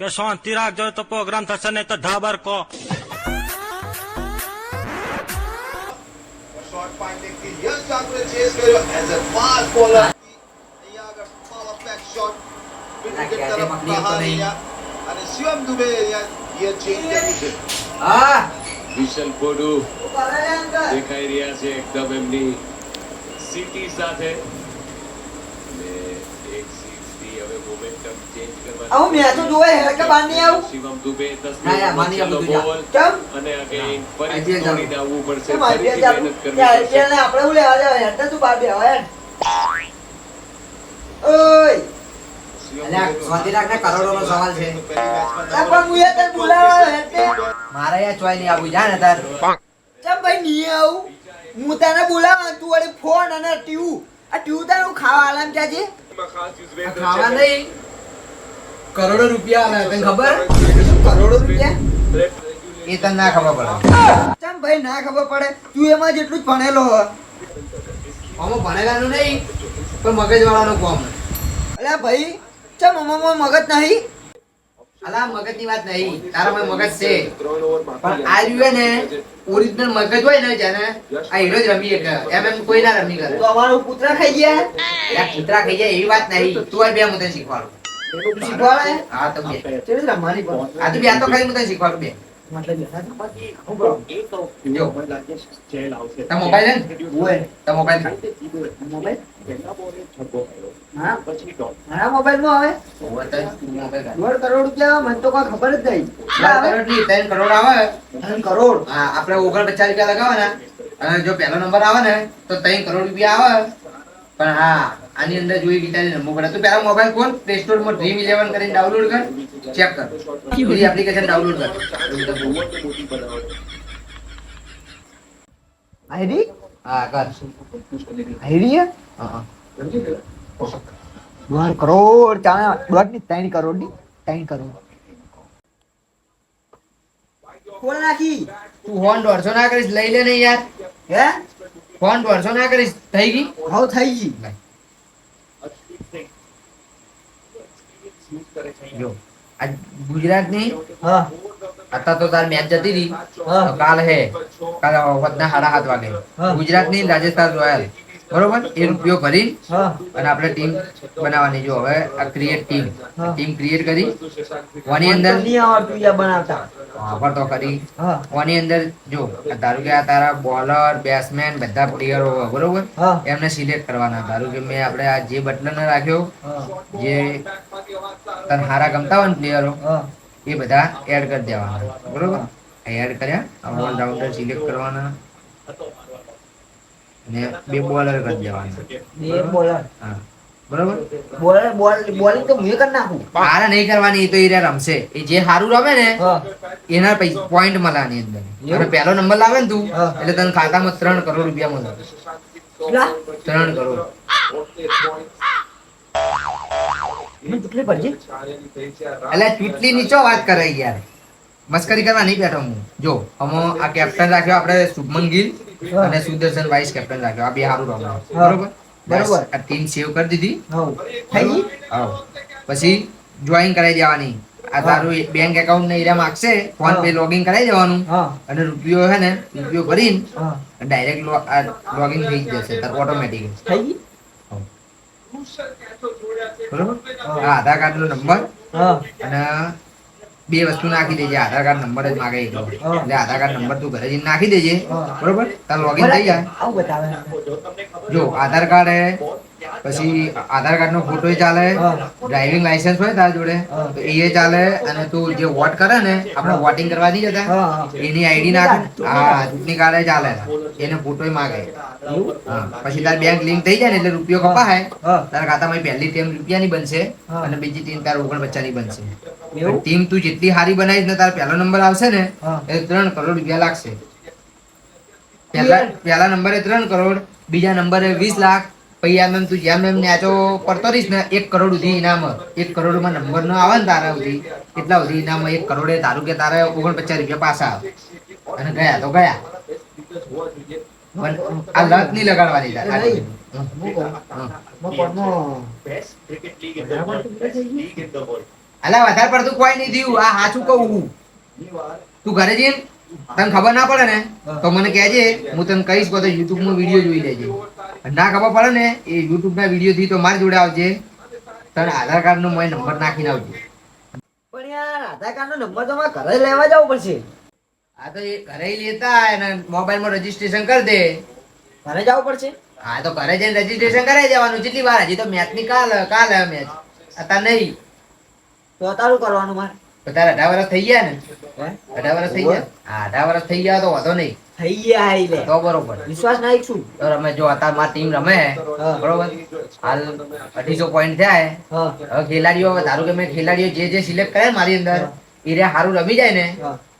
કે શાંતિ રાખજો તો પ્રોગ્રામ થશે નહીં તો ધાબર કો શોર્ટ પાંચથી યશ ઠાકુરે ચેસ કર્યો એઝ અ ફાસ્ટ બોલર અહીંયા આગળ પાવર પેક શોટ વિકેટ આ તરફ ક્યાંથી પ્રહાર મકલી હતો અહીંયા અને શિવમ દુબે અહીંયા ગિયર ચેન્જ કર્યું છે હા વિશલ કોડુ દેખાઈ રહ્યા છે એકદમ એમની સિટી સાથે આવું મેં તો જોવાય હે કે બહાર નહીં આવું. શિવમ દુબે યાર, માની આવું બોલ કેમ અને અગેન ચાલુ. દોડીને આવવું પડશે ચાલુ? મહેનત કરવી પડશે. ને આપણે હું લેવા જવાય હેડ તું બહાર બેહવા હેડ. ઓય. મારે યાર ચોય નહીં આવું જા ને તાર? ચમ ભાઈ નહીં આવું. હું તને બોલાવા તું વળી ફોન અને ટ્યુ. આ ટ્યુ તને હું ખાવા આલામ ચાજી ખાવા નહીં. કરોડો રૂપિયા આલે તને ખબર? કરોડો રૂપિયા? એ તને ના ખબર પડે. ચમ ભાઈ ના ખબર પડે. તું એમાં જેટલું જ ભણેલો હો આમાં ભણેલાનું નહીં પણ મગજ વાળાનું કોમ. અલ્યા ભાઈ ચમ અમામાં મગજ નહીં? અલા મગજની વાત નહીં. તારામાં મગજ છે. પણ આ રહ્યું ને ઓરિજિનલ મગજ હોય ને જેને આ હીરો જ રમી શકે એમ એમ કોઈ ના રમી કરે. તો અમારો પુત્ર ખાઈ ગયા? કૂતરા ખાઈ ગયા એવી વાત નહીં. તું આ બે હું તને શીખવાડું શીખવાડે? હા તો બે. રમવાની આ તો બે આ તો ખાલી હું તને શીખવાડું બે. મોબાઈલ ને ખબર જ નહીં ની ત્રણ કરોડ આવે ત્રણ કરોડ હા આપણે ઓગણપચાસ રૂપિયા લગાવવાના અને જો પેલો નંબર આવે ને તો ત્રણ કરોડ રૂપિયા આવે પણ હા આની અંદર જોઈ વિચારી નંબર પડે. તો પેલા મોબાઈલ ફોન પ્લે સ્ટોરમાં ડ્રીમ ઇલેવન કરીને ડાઉનલોડ કર ચેક કર. પૂરી એપ્લિકેશન ડાઉનલોડ કર. આઈડી? હા કર. આઈડી હા, હા. દોઢ કરોડ ચાલે. દોઢની ત્રણ કરોડની ત્રણ કરોડ. ખોલ નાખી. તું ફોન દોઢસો ના કરીશ લઈ લે ને યાર. હે? ફોન દોઢસો ના કરીશ. થઈ ગઈ? હા થઈ ગઈ. જો આ ગુજરાતની હા. અત્યારે તો તાર મેચ જતી રહી કાલ હે કાલ વખતના સાડા સાત વાગે. હા. ગુજરાતની રાજસ્થાન રોયલ. બરોબર? એ રૂપિયો ભરી અને આપણે ટીમ બનાવવાની. જો હવે આ ક્રિએટ ટીમ ટીમ ક્રિએટ કરી. ઓની અંદર બનાવતા. વાપર તો કરી. ઓની અંદર જો ધારો કે આ તારા બોલર બેટ્સમેન બધા પ્લેયરો બરોબર? એમને સિલેક્ટ કરવાના. ધારો કે મેં આપણે આ જે બટલરને રાખ્યો જે તને હારા ગમતા હોય ને પ્લેયરો એ બધા એડ કરી દેવાના. બરોબર? એડ કર્યા. આ ઓલરાઉન્ડર સિલેક્ટ કરવાના. અને બે બોલર કરી દેવાના. બે બોલર હા. બરોબર? બોલર બોલ બોલિંગ તો હું કરી નાખું. તારે નહીં કરવાની એ તો એ રમશે. એ જે સારું રમે ને એના પૈસા પોઈન્ટ મળે આની અંદર અને પહેલો નંબર લાવે ને તું એટલે તને ખાતામાં ત્રણ કરોડ રૂપિયા મળે. ત્રણ કરોડ. એટલે ચૂંટણી નીચો વાત કરે યાર? મસ્કરી કરવા નહીં બેઠો હું. જો અમો આ કેપ્ટન રાખ્યો આપણે શુભમન ગિલ અને સુદર્શન વાઇસ કેપ્ટન રાખ્યો. આ બે સારું રમે બરોબર? બરોબર. બસ, આ ટીમ સેવ કરી દીધી. થઈ ગઈ? પછી જોઈન કરાવી દેવાની. આ. તારું બેંક એકાઉન્ટ ને એરિયા માગશે. PhonePe. લોગિન કરાવી દેવાનું. અને રૂપિયો હે ને રૂપિયો ભરીને ડાયરેક્ટ લોગિન થઈ જશે. તાર ઓટોમેટિક થઈ ગઈ? બરોબર? આધાર કાર્ડ નો નંબર અને બે વસ્તુ નાખી દેજે. આધાર કાર્ડ નંબર જ માગે એટલો એટલે આધાર કાર્ડ નંબર તું ઘરે જઈને નાખી દેજે. બરોબર? તાર લોગિન થઈ જાય. જો આધાર કાર્ડ હે પછી આધાર કાર્ડ નો ફોટો ચાલે. ડ્રાઇવિંગ લાયસન્સ હોય તારા જોડે તો એ ચાલે અને તું જે વોટ કરે ને આપણે વોટિંગ કરવા નહીં જતા. એની આઈડી નાખ હા ચૂંટણી કાર્ડ ચાલે. એને ફોટો માગે. પછી તાર બેંક લિંક થઈ જાય ને એટલે રૂપિયો કપાય તારા ખાતામાં પહેલી ટીમ રૂપિયાની બનશે અને બીજી ટીમ તાર ઓગણપચાસની બનશે. ટીમ તું જેટલી સારી બનાવીશ ને તારો પહેલો નંબર આવશે ને એ ત્રણ કરોડ રૂપિયા લાગશે. પહેલા પહેલા નંબરે ત્રણ કરોડ બીજા નંબરે વીસ લાખ પછી આમ એમ તું જેમ એમ નેચો પડતો રહીશ ને એક કરોડ સુધી ઇનામ એક કરોડમાં નંબર નો આવે ને તારા સુધી એટલા સુધી ઇનામ એક કરોડે તારું કે તારે ઓગણપચાસ રૂપિયા પાછા આવે. અને ગયા તો ગયા. આ લત નહીં લગાડવાની? અલા વધારે પડતું કોઈ નહીં થયું. આ સાચું કહું હું. તું ઘરે જઈને તને ખબર ના પડે ને તો મને કહેજે હું તને કહીશ બધો યુટ્યુબ નો વીડિયો જોઈ લેજે. ના ખબર પડે ને એ યુટ્યુબ ના વીડિયો થી તો મારી જોડે આવજે. તને આધાર કાર્ડ નો નંબર નાખીને આવજે. પણ યાર આધાર કાર્ડ નો નંબર તો મારે ઘરે લેવા જવું પડશે. હા તો એ ઘરે લેતા અને મોબાઈલમાં રજીસ્ટ્રેશન કરી દે. ઘરે જવું પડશે? હા તો ઘરે જઈને રજીસ્ટ્રેશન કરાવી દેવાનું. જેટલી વાર હજી તો મેચની કાલ કાલ મેચ અત્યારે નહીં. તો તારું કરવાનું મારે? તારે અઢાર વર્ષ થઈ ગયા ને? અઢા અઢાર વર્ષ થઈ ગયા? હા અઢાર વર્ષ થઈ ગયા તો વાંધો નહીં. થઈ ગયા એટલે તો બરોબર. વિશ્વાસ ના શું તો રમે જો અત્યારે મારી ટીમ રમે. બરોબર? હાલ અઢીસો પોઈન્ટ થાય હવે ખેલાડીઓ ધારો કે મેં ખેલાડીઓ જે જે સિલેક્ટ કરે મારી અંદર એ રે સારું રમી જાય ને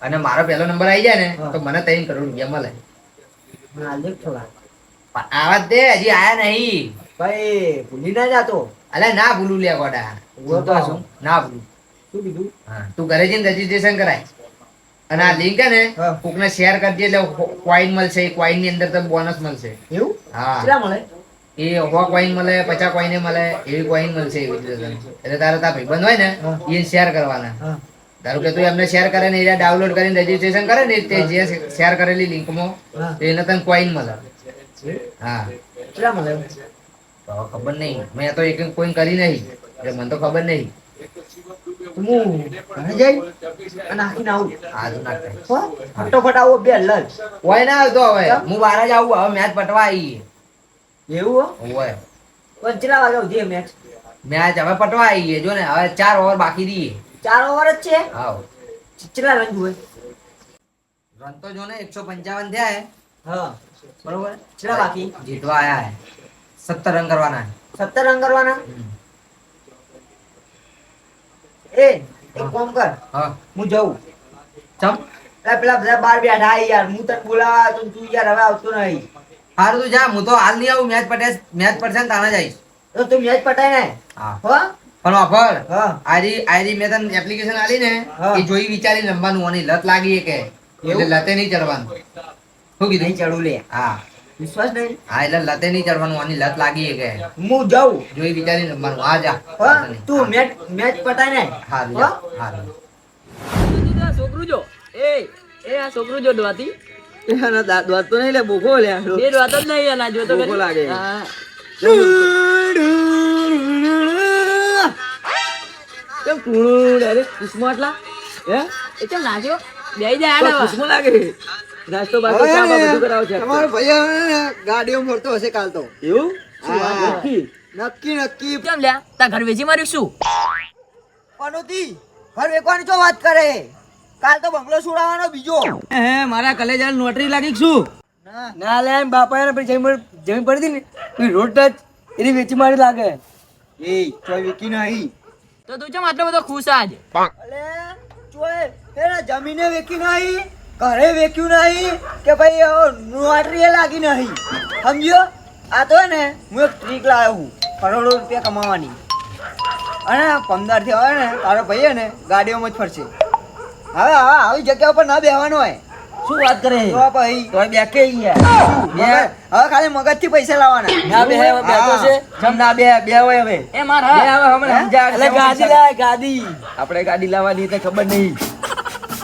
અને મારો પહેલો નંબર આવી જાય ને તો મને ત્રણ કરોડ રૂપિયા મળે. આવા દે હજી આયા નહીં. ભાઈ ભૂલી ના જાતો. અલે ના ભૂલું લે ગોડા? ના ભૂલું. શું કીધું? હા તું ઘરે જઈને રજીસ્ટ્રેશન કરાય. અને આ લિંક ને. કોકને શેર કરજે એટલે કોઈન મળશે કોઈનની અંદર તો બોનસ મળશે. એવું? હા. કેટલા મળે? એ સો કોઈન મળે પચાસ કોઈને મળે એવી કોઈન મળશે એવી એટલે તારે તારા ભાઈબંધ હોય ને એ શેર કરવાના. ધારો કે તું એમને શેર કરે ને એ ડાઉનલોડ કરીને રજીસ્ટ્રેશન કરે ને તે જે શેર કરેલી લિંકમાં એને તને કોઈન મળે. હા? કેટલા મળે? ખબર નહીં. મેં તો એક કોઈન કરી નહીં એટલે મને તો ખબર નહીં. હું ઘરે જઈ અને નાખીને આવું. આ તો ના થાય. હો? ફટોફટ આવો બે લલ હોય ના આવતો હવે. હું બહાર જ આવું હવે મેચ પટવા આવી એવું હોય. કેટલા વાગે સુધી મેચ મેચ હવે પટવા આવી જો ને હવે ચાર ઓવર બાકી દઈએ ચાર ઓવર જ છે? કેટલા રન જોઈએ રન તો જો ને એકસો પંચાવન થયા હે. હા. બરોબર? કેટલા બાકી? જીતવા આયા હે. સત્તર રન કરવાના સત્તર રન કરવાના. એ એક કામ કર. હા. હું જઉં. ચમ? એ પેલા બધા બાર બેઠા યાર હું તને બોલાવા તો તું યાર હવે આવતો નહીં. સારું તું જા હું તો હાલ નહીં આવું મેચ પટે મેચ પડશે ને તાણે જઈશ. તો તું મેચ પટાય ને? હા. હો? પણ ઓફર આરી આરી મેં તને એપ્લિકેશન આલી ને. એ જોઈ વિચારી રમવાનું અને લત લાગી કે એટલે લતે નહીં ચડવાનું. શું નહીં કીધું ચડું લે. હા. વિશ્વાસ નહીં? હા એટલે લતે નહીં ચડવાનું આની લત લાગી એ કે હું જાઉં. જોઈ વિચારી રમવાનું આ જા. તું મેચ મેચ પટાય ને. હારું હો? હારું છોકરું જો. એ એ આ છોકરું જો ડોહાતી દોત તો નહીં લે બોખો લે બે ડોહાતો જ નહીં એના જોતો ભૂખો લાગે. હા. કેમ કુણું અરે ખુશમો આટલા? હે? એ કેમ નાચ્યો? બેહી જાય લાગે. નાસ્તો બાસ્તો ચા બા બધું કરાવો છે તમારો ભાઈ ગાડીઓ ફરતો હશે કાલ તો. એવું? વાત નક્કી? નક્કી નક્કી. કેમ લ્યા? તા ઘર વેચી માર્યું શું? પનોતી ઘર વેકવાની ચો વાત કરે? કાલ તો બંગલો છોડાવવાનો બીજો. હે મારા કલેજા નોટરી લાગી શું? ના. લે એમ બાપા એને પછી જમીન જમીન પડી હતી ને એ રોડ ટચ એની વેચી મારી લાગે. એ ચોય વિકી નહીં તો તું ચમ આટલો બધો ખુશ આજ? અલે ચોય એના જમીને વેકી નહીં ઘરે વેક્યું નહીં કે ભાઈ નોટરીએ એ લાગી નહીં. સમજ્યો? આ તો હે ને હું એક ટ્રીક લાવ્યો હું કરોડો રૂપિયા કમાવાની. અને પંદરથી હવે ને તારો ભાઈ ને ગાડીઓમાં જ ફરશે. હવે હવે આવી જગ્યા ઉપર ના બેહવાનું હોય. શું વાત કરે તો ભાઈ. તો બે. કે હવે ખાલી મગજથી પૈસા લાવવાના. ના બે હવે બેઠો છે. જમ ના બે બે હોય હવે. એ માર હા. હવે હમણાં એટલે ગાડી લાય ગાડી. આપણે ગાડી લાવવાની તે ખબર નહીં.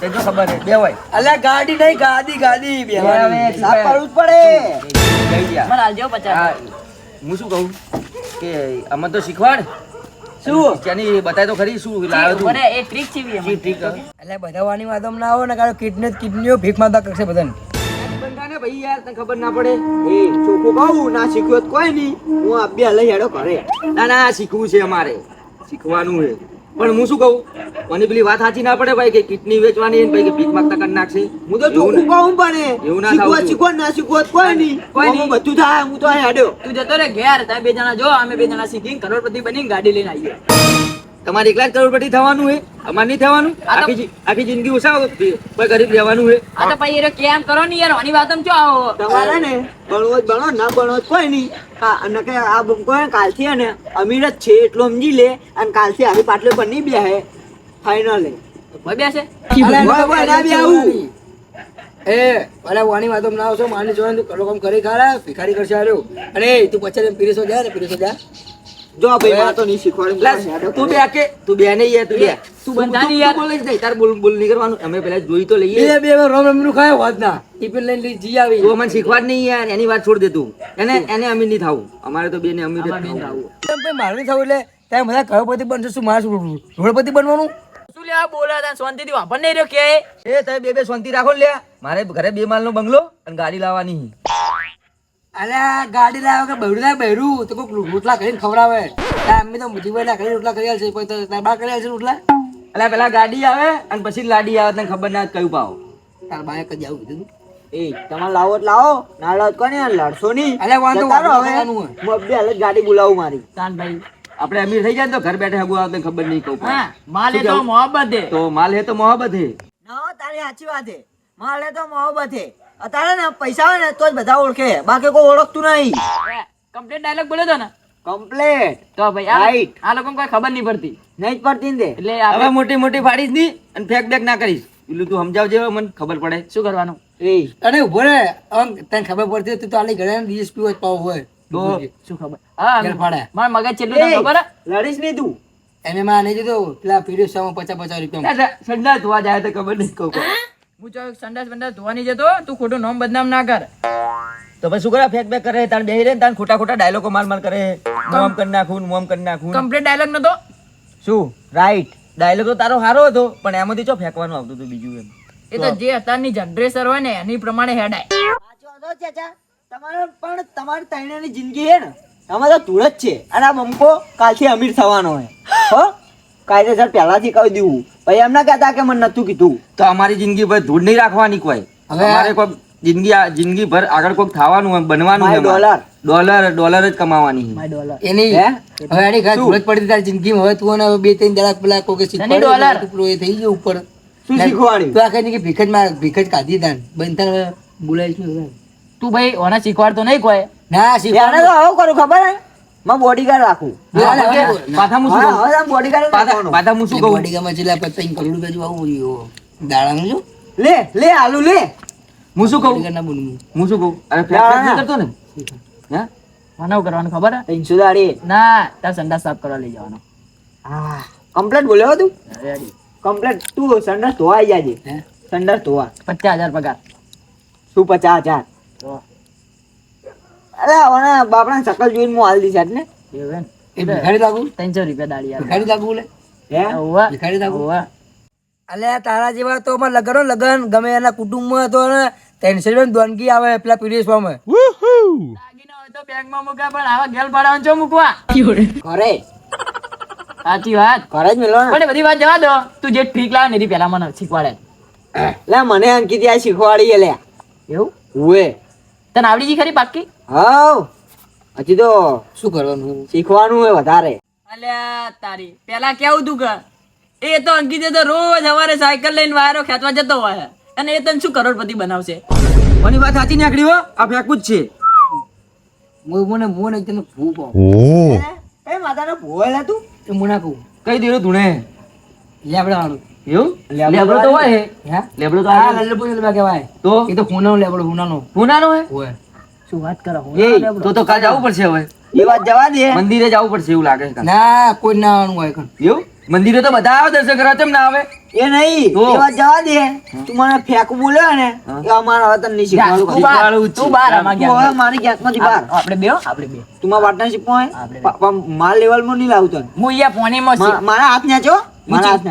તે તો ખબર હે? બે હોય. અલે ગાડી નહીં ગાડી ગાડી. બે હવે સાફ જ પડે. મને આલજો 50 હું. શું કહું? કે અમે તો શીખવાડ. શું? ત્યાંની બતાય તો ખરી શું લાવ્યો તું. એ ટ્રીક છે બી ટ્રીક એટલે બધાવાની વાતો ના આવો ને કારણ કિડની કિડનીઓ ભીખ માંગતા કરશે બધાને. બંધાને ભાઈ યાર તને ખબર ના પડે? એ ચોખ્ખું કહું ના શીખ્યો કોઈ નહીં. હું આ બે લઈ હેડો ઘરે. ના ના શીખવું છે અમારે. શીખવાનું છે. પણ હું શું કહું? મને પેલી વાત સાચી ના પડે ભાઈ કે કિડની વેચવાની ને ભાઈ કે ભીખ માંગતા કરી નાખશે. હું તો ચોખ્ખું કહું પણ એવું ના શીખવો શીખવો ના શીખવો કોઈ નહીં. કોઈ નહીં. બધું થાય હું તો અહીં હેડ્યો તું જતો રે ઘેર તમે બે જણા જો અમે બે જણા શીખીને કરોડપતિ બની ગાડી લઈને આવીએ. તમારે એકલા જ કરોડપતિ થવાનું છે અમારે નહીં થવાનું? આખી આખી જિંદગી ઉસાવો કોઈ ગરીબ રહેવાનું છે. આ તો ભાઈ એ કેમ કરો ને યાર? આની વાતમ ચો આવો? તમારે ને બળવો જ ભણો ના બળવો કોઈ નહીં. હા, અને કે આ બ- કોઈ કાલથી ને અમીર જ છે એટલો સમજી લે અને કાલથી આવી પાટલે પર નહીં બેહે. ફાઇનલ ભાઈ બેસે? ના બે આવું એ અરે વાની વાતો ના આવશો માની જોવાનું તું કલો કામ કરી ખારા ભિખારી કરશે આર્યો અરે તું પછી પીરીસો જા ને પીરીસો જા. જો ભાઈ માં તો નહીં શીખવાડ્યું તું બે કે તું બે નહીં યાર તું બે તું બંધા નહીં યાર. બોલે છે તાર બોલ બોલ નહીં કરવાનું અમે પેલા જોઈ તો લઈએ. બે બે રોમ રમનું ખાય હોત ના. ટિફિન લઈને લઈ જી આવી. તું અમને શીખવાડ નહીં યાર એની વાત છોડ દે તું. એને એને અમીર નહીં થાવું. અમારે તો બેને અમીર જ થાવું. ભાઈ મારે નહીં થવું એટલે તમે બધા કરોડપતિ બનશે શું મારે શું રોડપતિ બનવાનું? શું લે બોલા તા શાંતિ થી વાપર નહીં રહ્યો કે? એ તમે બે બે શાંતિ રાખો લે. મારે ઘરે બે માલનો બંગલો અને ગાડી લાવવાની. અલ્યા ગાડી લાવે કે બૈરું લાવે બૈરું તો કોઈક રોટલા કરીને ખવડાવે. તાર અમ્મી તો જીવાય ના કરી રોટલા કરી આલશે પછી તો તાર બા કરી આલશે રોટલા. એટલે પેલા ગાડી આવે અને પછી લાડી આવે તને ખબર ના કયું પાવ. તાર બાએ કદી આવું કીધું એ તમારે લાવો તો લાવો ના લાવો તો કોને લડશો નહીં. અલ્યા વાંધો વાંધો હવે. હું અબ્બે હાલ ગાડી બોલાવું મારી. શાંતભાઈ આપણે અમીર થઈ જાય ને તો ઘર બેઠે હગું આવે ખબર નહીં કહું હા માલ હે તો મોહબ્બત હે. તો માલ હે તો મોહબ્બત હે. ના તારી સાચી વાત હે. માલ હે તો મોહબ્બત છે અત્યારે ને પૈસા હોય ને તો જ બધા ઓળખે. બાકી કોઈ ઓળખતું નહીં. કમ્પ્લેટ ડાયલોગ બોલ્યો તો ને? કમ્પ્લેટ તો ભાઈ આ લોકો કોઈ ખબર નહીં પડતી. નહીં જ પડતી ને એટલે હવે મોટી મોટી ફાડીશ નહીં અને ફેક બેક ના કરીશ. પેલું તું સમજાવજે મને ખબર પડે. શું કરવાનું? એ. અને ઊભો રે. આમ તને ખબર પડતી હતી તો તો આલી ઘરે ડીએસપી હોય પાવ હોય. તો શું ખબર? હા મારા મગજ ખબર? લડીશ નહીં તું. એને માં નહીં દીધો પેલા પીડીઓ સામાં પચાસ પચાસ રૂપિયા સંડા ધોવા જાય તો ખબર નહીં કહું હું જો સંડાસ બંડાસ ધોવાની જતો તું ખોટું નામ બદનામ ના કર. તો પછી શું કરે? ફેક બેક કરે તાર બેહી રે તાર ખોટા ખોટા ડાયલોગો માર માર કરે. મોમ કરી નાખું ને મોમ કરી નાખું કમ્પ્લીટ ડાયલોગ નતો. શું? રાઈટ ડાયલોગ તો તારો સારો હતો પણ એમાંથી ચો ફેંકવાનું આવતું હતું બીજું એમ. એ તો જે અત્યારની જનરેશન હોય ને એની પ્રમાણે હેડાય. સાચો હતો ચાચા. તમારે પણ તમારી તૈણાની જિંદગી હે ને તમે તો ધૂળ જ છે. અને આ મમકો કાલથી અમીર થવાનો હોય હો? કાયદેસર પહેલાથી કહી દીધું ભાઈ એમ ના કહેતા કે મને નતું કીધું. તો અમારી જિંદગી ભાઈ ધૂળ નહીં રાખવાની કોઈ? હવે- અમારે કોઈ જિંદગી જિંદગી ભર આગળ કોઈક થવાનું હોય બનવાનું છે અમારે. ડોલર. ડોલર જ કમાવાની એની હવે એની ઘર ધૂળ પડી તારી જિંદગીમાં. હવે તું અને હવે બે ત્રણ દાડા પેલા કોઈ શીખવાડી ડોલર. એ થઈ ગયો ઉપર. શું શીખવાડી તું આખે કે ભીખ જ માર ભીખ જ કાઢી દાન બનતા બોલાવીશ નહીં તું ભાઈ ઓના શીખવાડતો નહીં કોઈ? ના એને શીખવાડે તો આવું કરું ખબર હે? માં બોડીગાર્ડ રાખું. પાછા હું હા કહું હવે આમ બોડીગાર્ડ પાછા રાખવાનો. પાછા હું શું કહું? બોડીગામાં છેલ્લા પચાસ કરોડ રૂપિયા આવું રહ્યું. દાડાનું શું? લે લે આલુ લે. હું કહું? બોડીગાર્ડના બોલવું. હું શું કહું? અરે ફેક ના, બેક નહીં ના. કરતો ને? હે? મને કરવાનું ખબર હે દાડી ના તાર સંડા સાફ કરવા લઈ જવાનો. હા. કમ્પ્લેટ બોલ્યો તું? કમ્પ્લેટ. તું સંડા ધોવા આવી જાજે સંડા ધોવા. પચાસ હજાર પગાર. શું પચાસ હજાર? તો અરે ઓના બાપણા સકલ જોઈને હું હાલ દીધા ને એ ભિખારી લાગુ ત્રણસો રૂપિયા દાડી યાર ભિખારી લાગુ લે? હે? ઓવા ભિખારી લાગુ ઓવા અલ્યા તારા જેવા તો અમારા લગન લગન. ગમે એના કુટુંબમાં તો ને ટેન્શનમાં દોનગી આવે પેલા પીડીએસમાં દાગીના હોય તો બેંકમાં મૂકા પણ આવા ગેલ પાડવાનું છો મૂકવા? ઘરે સાચી વાત. ઘરે જ મેળવો ને. પણ બધી વાત જવા દો. તું જે ઠીક લાવે ને એની મને શીખવાડે. લે મને અંકિત આ શીખવાડી લે. એવું? ઉએ તને આવડી ગઈ ખરી પાકી હાવ હજી તો શું કરવાનું? શીખવાનું હોય વધારે. અલ્યા તારી પેલા કેવું તું કે? એ તો અંકિત તો રોજ સવારે સાયકલ લઈને વાયરો ખેંચવા જતો હોય. અને એ તને શું કરોડપતિ બનાવશે? કોની વાત સાચી નીકળી હો આ ફેંકવું જ છે. હું મને મોન તને ભૂ પાઉં એ માતાનો ભૂ તું? એ મુના કહું. કઈ દેરો ધૂણે લેબડા વાળું એવું? લેબડો લેબડો તો હોય. હે. હે? લેબડો તો હા આવે. લલ્લુ કહેવાય તો? એ તો હુનાનો લેબડો હુનાનો હુનાનો હે? હોય. શું વાત કરો? એ તો તો કાલ જવું પડશે હવે. એ વાત જવા દે. મંદિરે જવું પડશે એવું લાગે છે ના કોઈ ના આવવાનું હોય એવું? મંદિરે તો બધા આવે દર્શન કરવા કેમ ના આવે? એ નહીં એ વાત જવા દે. તું મને ફેંક બોલે ને એ અમારે હવે તને શીખવાડું. તું બહાર છે. હવે મારી ગેસમાંથી બહાર આપણે બે આપણે બે. તું મારા પાર્ટનરશિપમાં માં હોય પ- પણ મારા નહીં લાવતો હું અહીંયા પોણીમાં માં મારા હાથ ન્યા મારા હાથ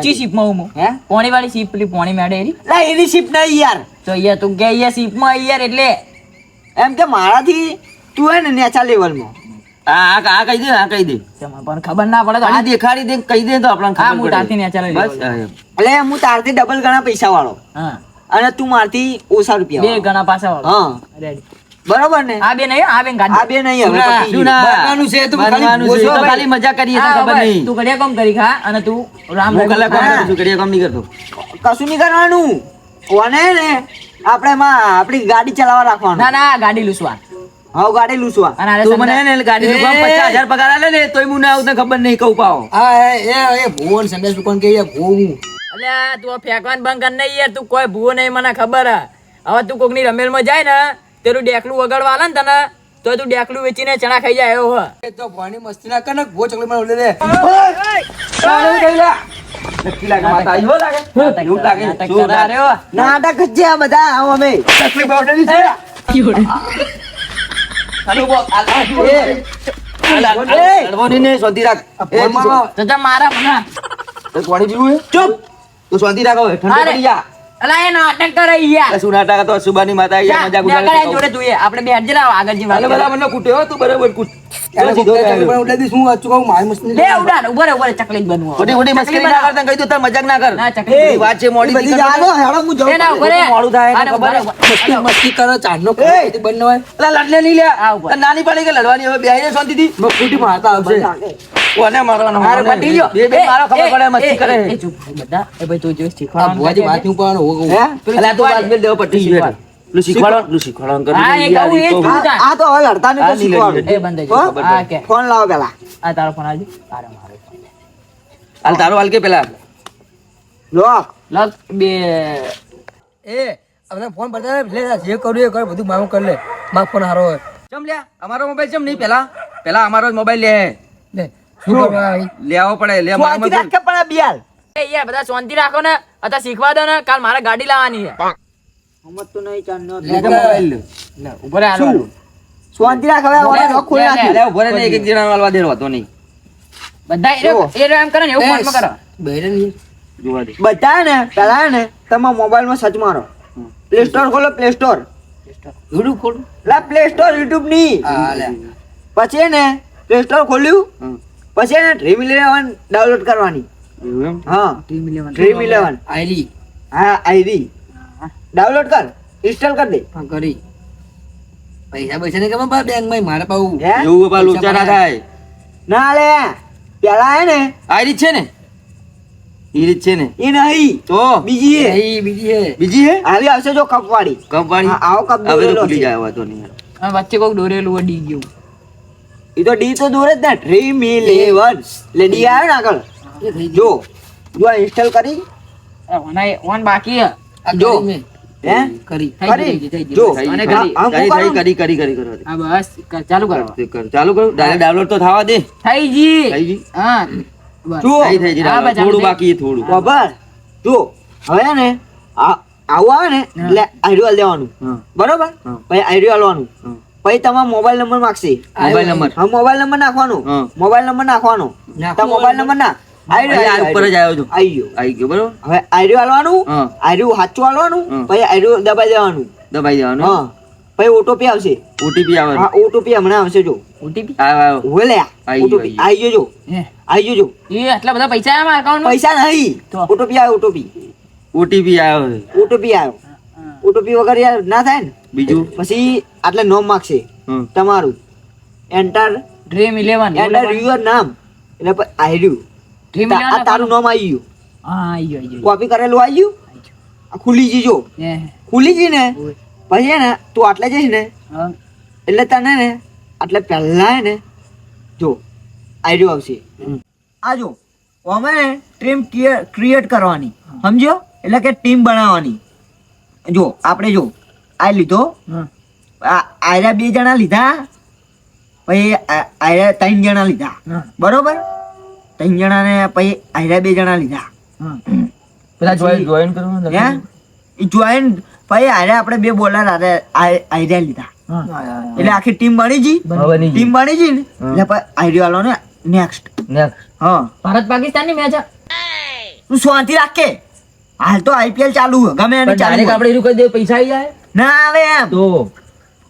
ચી નેચો. હું હે? પોણી વાળી શીપ પેલી પોણી મેડે એરી. લા એની શિપ નહીં યાર. તો કે અહીંયા શીપમાં યાર એટલે. એમ કે મારાથી તું હે ને નેચા આ આ કહી દે આ કહી દે. પણ ખબર ના પડે તો આ દેખાડી દે કહી દે તો આપણને ખબર હું પડે. તારથી નેચા લઈ બસ લેવાનો. હા, એમ. એટલે હું તારથી ડબલ ગણા પૈસા વાળો હા. અને તું મારથી ઓછા રૂપિયા બે. ગણા પાછા વાળો. હા. રેડી બરોબર ને? આ બે નહીં આ બે ગાડી આ બે નહીં હવે. બનવાનું છે તું ખાલી ભાઈ. ખાલી મજા કરીએ તો ખબર નહીં. તું ઘડિયા કામ કરી ખા અને તું રામ હું કલાક કામ કરું છું, ઘડિયા કામ નહીં કરતો. કશું નહીં કરવાનું. કોને ને? આપણે માં આપણી ગાડી ચલાવવા રાખવાનું. ના ના ગાડી લૂસવા. હા ગાડી લૂસવા. તું મને ને ગાડી એ. પચાસ હજાર પગાર આલે ને તોય મને આવું ખબર નહીં કહું પાવો હા એ એ ભુવન સંદેશ દુકાન કે ભુવું. અલ્યા તું ફેંકવાનું બંધ કર નહીં યાર તું કોઈ ભૂવો નહીં મને ખબર હે. હવે તું કોકની રમેલમાં જાય ને તેરું ડેકલું વગાડવા આલે ને તને તો તું ડેકલું વેચીને ચણા ખાઈ જાય એવો હો. તો ભણી મસ્તી ના કર ને ગો ચકલી મને ઉલે દે તારે કઈ લા. નક્કી લાગે માતા આવી હો લાગે? એવું લાગે. શું લાગે? નાટક જ આ બધા આવો અમે. તકલીફ બાવડાની છે. હાલો બોલ. હાલ હાલ એ. હાલ હાલ હાલ લડવાની ને શાંતિ રાખ. એ ફોનમાં તો જા મારા? ચૂપ. તું શાંતિ રાખો ઠંડી પડી જા. અલા એ નાટક કરે યાર શું નાટક હતો સુબાની માતા આવી જા, મજાક જા ઉડાડે કરે જોડે તું એ. આપણે બે હજાર આગળ જી વાત બધા મને કૂટ્યો હો, તું બરાબર કૂટ. અલા નાની પાડી કે લડવાની હવે બે શાંતિથી? મફૂટી મારતા આવશે. કોને મારવાનો મારે પટી ગયો. બે બે એ, મારો ખબર પડે મસ્તી કરે. એ, ચૂપ બધા. એ ભાઈ તું જો આ શીખવાનું ભુવાજી વાત હું હે? કહું અલા તું વાત મેલ દેવો પટી ગયો એટલે. શીખવાડો. પેલું શીખવાડો કર હા, એ કહું, એ આ આ તો હવે લડતા આ નહીં નહીં તો લડીએ. એ બંધ થઈ હો? ગયું. હા કે. ફોન લાવો પેલા. આ તારો ફોન આવજો. તારે મારો હાલ તારો હાલ કે પેલા? લો. લગ બે. એ આપણે ફોન બતાવે લે જે કરું એ કર બધું મારું કરી લે. મારો ફોન હારો હોય. ચમ લ્યા અમારો મોબાઈલ ચમ નહીં? પેલા પેલા અમારો જ મોબાઈલ લે. લે? લેવો પડે લે મારો રાખે પણ આ બિયાલ એ યાર બધા શાંતિ રાખો ને. અત્યારે શીખવા દો ને કાલ મારે ગાડી લાવવાની છે. હમત તો નહીં ચાંદનો લે મોબાઈલ લે લે, ઊભો રે હાલો. શાંતિ રાખ હવે લે, હવે લોક લે, ઊભો રે ને એક એક જણા વાળવા દેરો હતો નહીં. બધા એ એમ કરે ને એવું ફોનમાં કરો. જોવા દે. બધા ને પેલા ને તમારા મોબાઈલમાં સર્ચ મારો. પ્લે સ્ટોર ખોલો પ્લે સ્ટોર. યુટ્યુબ ખોલ? લા પ્લે સ્ટોર યુટ્યુબની. પછી ને પ્લે સ્ટોર ખોલ્યું. પછી ને ડ્રીમ ઇલેવન ડાઉનલોડ કરવાની. હા. ડ્રીમ હા ડ્રીમ ઇલેવન આઈડી હા આઈડી ડાઉનલોડ કર. ઇન્સ્ટોલ કરી દે. હા કરી. પૈસા પૈસા ને કેમ બેંકમાં મારે પાઉ એવું બાપા લોચા ના થાય. ના લે. પેલા હે ને. આઈડી રીત છે ને? એ રીત છે ને? એ નહીં. તો? બીજી હે. એ બીજી હે. બીજી હે? આવી આવશે જો કપ વાળી. કપ વાળી? આવો કપ હવે તો ખુલી જાય વાતો નહીં. વચ્ચે કોક દોરેલું અડી ગયું. એ તો ડી તો દૂર જ ને. ડ્રીમ ઇલેવન એટલે ડી આવ્યો ને આગળ. જો જો આ ઇન્સ્ટોલ કરી. ઓના- બાકી. જો. હે? કરી. કરી? જો. અને કરી. કરું? કરી? કરી કરી હા બસ. ચાલુ કરો. ચાલુ કરું? ડાયરેક્ટ ડાઉનલોડ તો થવા દે. થઈ જી થઈ હા. જો થઈ થઈ જી હા, થોડું બાકી થોડું. ખબર જો હવે ને આ- આવું આવે ને એટલે આઈડિયો દેવાનું. બરોબર. પછી આઈડિયો આલવાનું. હા. પછી તમારો મોબાઈલ નંબર માંગશે. મોબાઈલ નંબર હા મોબાઈલ નંબર નાખવાનો. મોબાઈલ નંબર નાખવાનો. તમારો મોબાઈલ નંબર ના. અહીં ઉપર જ આવ્યો છું. આવી ગયો. આવી ગયો બરોબર? હવે આઈડિયો આલવાનું હા. આઈડિયો સાચું આલવાનું પછી આઈડિયો દબાઈ દેવાનું. દબાઈ દેવાનું હા. પછી ઓટોપી આવશે. ઓટીપી આવે હા ઓટોપી હમણાં આવશે જો. ઓટોપી? આઈ આવી ગયો. જો. આવી ગયો જો. એ આટલા બધા પૈસા આયા મારા માં? પૈસા નહીં? ઓટોપી આવે ઓટોપી. ઓટીપી આવ્યો. ઓટોપી આવ્યો. ઓટોપી વગર યાર ના થાય ને. બીજું? પછી આટલે નોમ માગશે. તમારું. એન્ટર ડ્રીમ 11 એન્ટર યુઅર નામ એટલે પછી ડ્રીમ રહ્યું. Dream તા- 11 આ તારું નામ આવી ગયું. હા આવી ગયું કોપી કરેલું આવી ગયું? આ ખુલી ગઈ જો. ખુલી ગઈ ને? પછી હે ને તું આટલે જઈશ ને? એટલે તને ને આટલે પહેલા હે ને જો આઈડિયો આવશે. આ જો અમે ટીમ ક્રિએટ કરવાની. સમજ્યો? એટલે કે ટીમ બનાવવાની. જો આપણે જો આ લીધો? આ આયરા બે જણા લીધા પછી આયરા ત્રણ જણા લીધા. બરોબર? ત્રણ જણા ને પછી આયરા બે જણા લીધા. પછી- જોઈન પછી આયરા આપણે બે બોલર આરે આયરા લીધા. એટલે આખી ટીમ બની જી ટીમ બની જી ને? એટલે પછી આઈડિયો આલો ને નેક્સ્ટ નેક્સ્ટ હા. ભારત પાકિસ્તાનની મેચ તું શાંતિ રાખે હાલ તો આઈપીએલ ચાલુ છે. ગમે એને ચાલે આપણે એનું કહી દે પૈસા આવી જાય. ના આવે એમ. તો?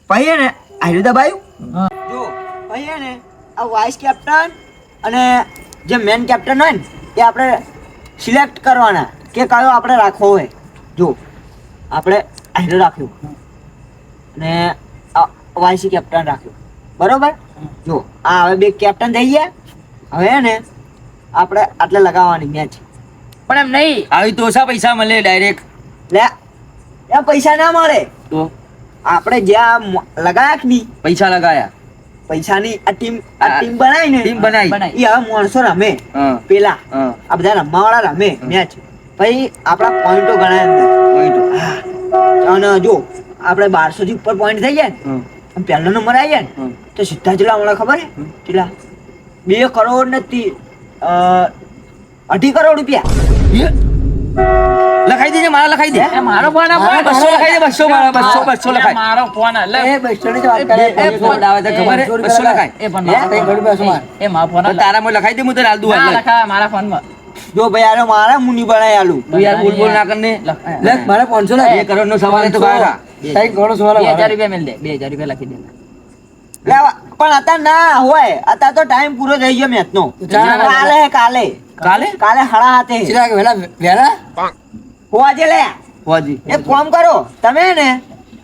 હે ને દબાયું. હા. જો ભાઈએ ને આ વાઇસ કેપ્ટન અને જે મેન કેપ્ટન હોય ને એ આપણે સિલેક્ટ કરવાના કે કયો આપણે રાખવો હોય. જો આપણે આઈડિયો રાખ્યો. અને વાઇસ કેપ્ટન રાખ્યો. બરોબર? જો આ હવે બે કેપ્ટન થઈ ગયા. હવે ને આપણે આટલે લગાવવાની મેચ પણ એમ નહીં. આવી તો ઓછા પૈસા મળે ડાયરેક્ટ લે એ પૈસા ના મળે. તો? આપણે જ્યાં લગાયા કે નહીં? પૈસા લગાયા. પૈસાની આ ટીમ આ ટીમ બનાવી ને? ટીમ બનાવી. એ હવે માણસો રમે. પેલા. આ બધા રમવાવાળા રમે મેચ પછી આપણા પોઈન્ટો ગણાય અંદર. પોઈન્ટો અને જો આપણે બારસો થી ઉપર પોઈન્ટ થઈ જાય ને પહેલો નંબર આવી જાય ને તો સીધા ચેલા હમણાં ખબર હે. ચેલા બે કરોડ ને અઢી કરોડ રૂપિયા. લખાઈ દેજે મારા લખાઈ દે. મારો ફોન આપો. બસો લખાઈ દે બસો મારા બસો બસો લખાય મારો ફોન એટલે એ બસો ની વાત કરે. એ ફોન. આવે તો ખબર બસો લખાય એ પણ કઈ ઘડી બેસો માર. એ મારા ફોન તારા તારામાં લખાઈ દે હું તને હાલ દઉં ના હાલ. લખાય મારા ફોનમાં. જો ભાઈ આનો મારા મુની બનાવી આલુ. તું યાર બોલ બોલ ના કરને. લખ. મારે પાંચસો લાખ. 1 કરોડ નો સવાલ તો કાઢા સાહેબ ઘણો સવાલ 2000 રૂપિયા મેલ દે 2000 રૂપિયા લખી દે. પણ અત્યારે ના હોય. અત્યારે તો ટાઈમ પૂરો થઈ ગયો મેચ નો કાલે કાલે. કાલે? કાલે હળા હાથે. ચિરાગ વેલા વેલા? હોવાજે લે. હોજી. એક કામ કરો તમે ને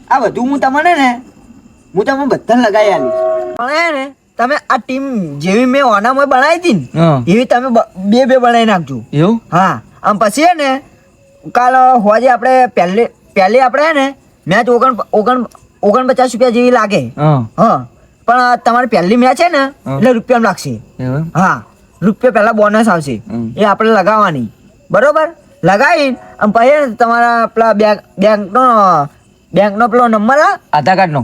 આ બધું હું તમને ને હું તમને બધાને લગાવી આલી પણ હે ને તમે આ ટીમ જેવી મેં ઓનામાં બનાવી હતી ને એવી તમે બ- બે બે બનાવી નાખજો. એવું? હા. આમ પછી ને કાલ હોજે આપણે પહેલે પહેલે આપણે ને મેચ ઓગણ ઓગણ ઓગણપચાસ રૂપિયા જેવી લાગે. હા. હા. પણ તમારી પહેલી મેચ છે ને એટલે રૂપિયામાં લાગશે. હા. રૂપિયા પહેલા બોનસ આવશે. એ આપણે લગાવવાની. બરોબર? લગાવીને અને પછી તમારા પેલા બેંક બેંકનો બેંકનો પેલો નંબર હા? આધાર કાર્ડનો.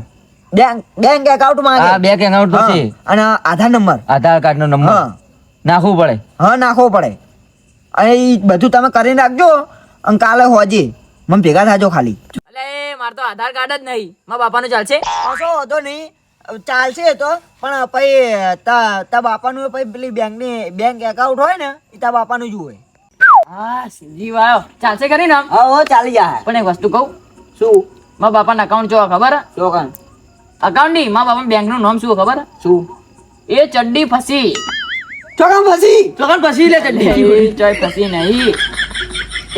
બેંક બેંક એકાઉન્ટમાં બેંક એકાઉન્ટ તો છે અને આધાર નંબર આધાર કાર્ડ નો નંબર નાખવો નાખવું પડે. હા નાખવો પડે. અને એ બધું તમે કરીને રાખજો અને કાલે હોજે. મને ભેગા થાજો ખાલી. એટલે મારે તો આધાર કાર્ડ જ નહીં. મારા બાપાનું ચાલશે. કશો વાંધો નહીં. ચાલશે તો પણ પછી તા બાપાનું પછી પેલી બેંકની બેંક એકાઉન્ટ હોય ને એ તા બાપાનું જ હોય. હા સિંધી વાયો ચાલશે કરી ને હા ચાલી જાય. પણ એક વસ્તુ કહું. શું? મારા બાપાના અકાઉન્ટ જોવા ખબર? ચોકન અકાઉન્ટ નહીં મારા બાપાના બેંકનું નામ શું ખબર? શું? એ ચડ્ડી ફસી. ચોકન ફસી? ચોકન ફસી લે ચડ્ડી. ચોય ફસી નહીં.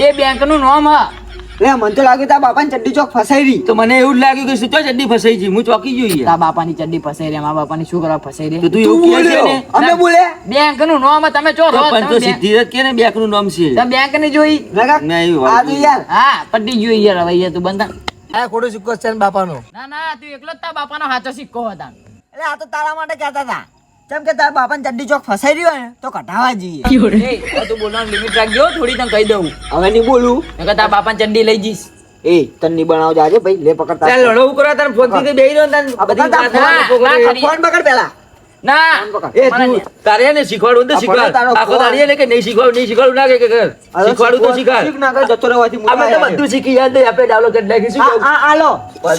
એ બેંકનું નામ હા. લે મને તો લાગ્યું તા બાપાની ચડ્ડી ચોક ફસાઈ રહી. તો મને એવું લાગ્યું કે શું ચડ્ડી ફસાઈ છે હું ચોકી જોઈ તા બાપાની ચડ્ડી ફસાઈ રહી મારા બાપાની શું કરવા ફસાઈ રહી. તો તું એવું કહે છે ને? અમે બોલે. બેંકનું નામ તમે ચો રો પણ તો સીધી જ કે ને બેંકનું નામ છે? બેંકની જોઈ. લગા મેં એવું આ તો યાર. હા પડી જોઈ યાર હવે યાર તું બંધા આ ખોટો સિક્કો છે ને બાપાનો. ના ના તું એકલો જ તા બાપાનો સાચો સિક્કો હતા. એટલે આ તો તારા માટે કહેતા હતા. કેમ કે તારા બાપાને ચડ્ડી ચોક ફસાઈ રહ્યો ને તો કઢાવા જઈએ. એ તું બોલવાનું લિમિટ રાખજો થોડી તને કહી દઉં. હવે નહીં બોલું. નકર તારા બાપાની ચડ્ડી લઈ જઈશ. એ તને નહીં બનાવ જાજે ભાઈ લે પકડતા. ચાલ લડો કરો તને ફોનથી બેહી રહ્યો તને બધી. ફોન પકડ પેલા. ના. એ તારે ને શીખવાડવું તો શીખવાડ. તારો આખો ફોન. ને કે નહીં શીખવાડું નહીં શીખવાડું ના કે કે શીખવાડું તો શીખવાડ શીખ ના કર જતો રહેવાથી અમે તો બધું શીખી યાદ નહીં આપણે ડાઉનલોડ કરી નાખી આ આ આલો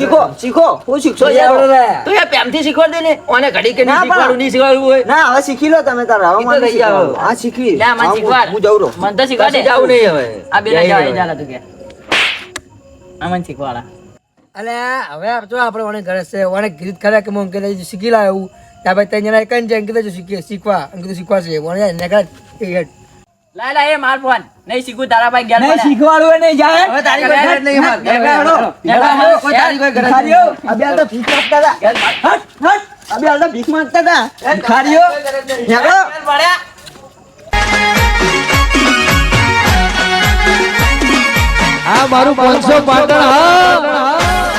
શીખો શીખો. હું શીખશો યાર તો યાર પ્રેમથી શીખવાડ દે ને. ઓને ઘડી કે નહીં ના, શીખવાડું નહીં શીખવાડવું હોય. ના હવે શીખી લો તમે તારા હવે મને શીખવાડો. આ શીખી. લે, મને શીખવાડ. હું જઉં રહું. મને તો શીખવાડે. પાછી જાવું નહીં હવે. આ બેના જઈ જવાય તું કે. આ મને શીખવાડા. અલે હવે જો આપણે ઓને ઘરે છે ઓને ગીત ખરા કે હું કે શીખી લાવ એવું ત્યાં ભાઈ ત્યાં જણા જ જાય કીધું શીખી શીખવા કીધું શીખવા છે ઓને જાય ને લાય લાય એ માર ફોન નહીં શીખું તારા ભાઈ ઘેર નહીં હોય નહીં જાય હવે તારી કોઈ ગરજ નહીં હેડો. હેડો, હેડો, કોઈ તારી કોઈ ગરજ નહીં. અબે આ તો ભીખ માંગતા હતા. હટ, હટ. અબે આ તો ભીખ માંગતા હતા. ઘેર પડ્યા. આ મારું પાંચસો પાટણ હા